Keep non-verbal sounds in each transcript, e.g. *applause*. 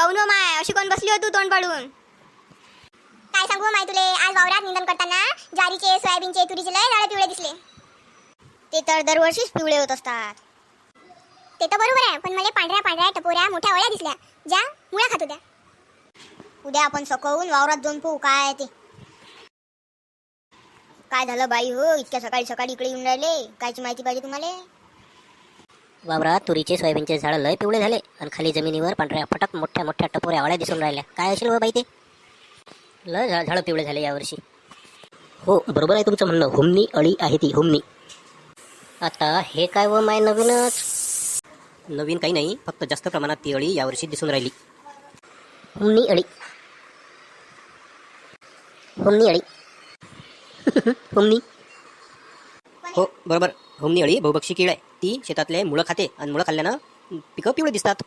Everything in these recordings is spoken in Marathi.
काऊन हो माय अशी कोण बसली हो तू तोंड पाडून? काय सांगू हो माय तुले आज वावरात निंदन करताना ज्वारीचे सोयाबीनचे तुरीचे लय झाडं पिवळे दिसले. ते तर दरवर्षीच पिवळे होत असतात. ते तर बरोबर आहे पण मला पांढऱ्या पांढऱ्या टपोऱ्या मोठ्या वळ्या दिसल्या. ज्या मुळा खात होत्या. उद्या आपण सकाळून वावरात जाऊन पाहू काय ते. काय झालं बाई हो इतक्या सकाळी सकाळी इकडे येऊन राहिले. कायची माहिती पाहिजे तुम्हाला? वावरात तुरीचे सोयाबीनचे झाडं लय पिवळे झाले आणि खाली जमिनीवर पांढऱ्या फटक मोठ्या मोठ्या टपोऱ्या अळ्या दिसून राहिल्या. काय असेल व बाई ते? लय झा- झाडं पिवळे झाले यावर्षी. हो बरोबर आहे तुमचं म्हणणं. हुमनी अळी आहे ती हुमनी. आता हे काय व माय नवीनच? नवीन काही नाही फक्त जास्त प्रमाणात ती अळी यावर्षी दिसून राहिली. हुमनी अळी. हुमनी अळी. *laughs* हुमनी. हो बरोबर. हुमनी अळी बहुभक्षी कीड आहे. ती शेतातले मुळं खाते आणि मुळं खाल्ल्यानं पिकं पिवळे दिसतात.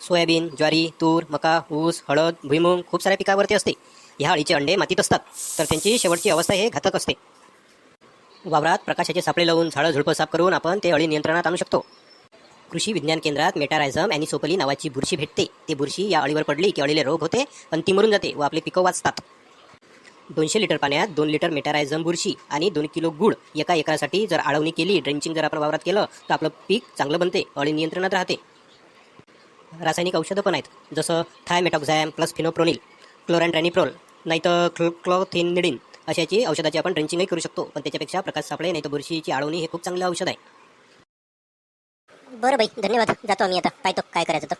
सोयाबीन ज्वारी तूर मका ऊस हळद भुईमूग खूप साऱ्या पिकावरती असते. ह्या अळीचे अंडे मातीत असतात. तर त्यांची शेवटची अवस्था हे घातक असते. वावरात प्रकाशाचे सापळे लावून झाडं झुडपं साफ करून आपण ते अळी नियंत्रणात आणू शकतो. कृषी विज्ञान केंद्रात मेटारायझम अॅनिसोपली नावाची बुरशी भेटते. ती बुरशी या अळीवर पडली की अळीले रोग होते आणि ती मरून जाते व आपले पिकं वाचतात. दोनशे लिटर पाण्यात दोन लिटर मेटारायझम बुरशी आणि दोन किलो गुळ एका एकरासाठी जर आळवणी केली ड्रेंचिंग जर आपण वावरात केलं तर आपलं पीक चांगलं बनते अळी नियंत्रणात राहते. रासायनिक औषधं पण आहेत जसं थायमेटॉक्झॅम प्लस फिनोप्रोनिल क्लोरॅन्ड्रॅनिप्रोल नाही तर क्लो क्लोथिनिडीन अशाची औषधाची आपण ड्रेंचिंगही करू शकतो पण त्याच्यापेक्षा प्रकाश सापळे नाही तर बुरशीची आळवणी हे खूप चांगलं औषध आहे. बरं बाई धन्यवाद. जातो आम्ही आता. पाहतो काय करायचं तर.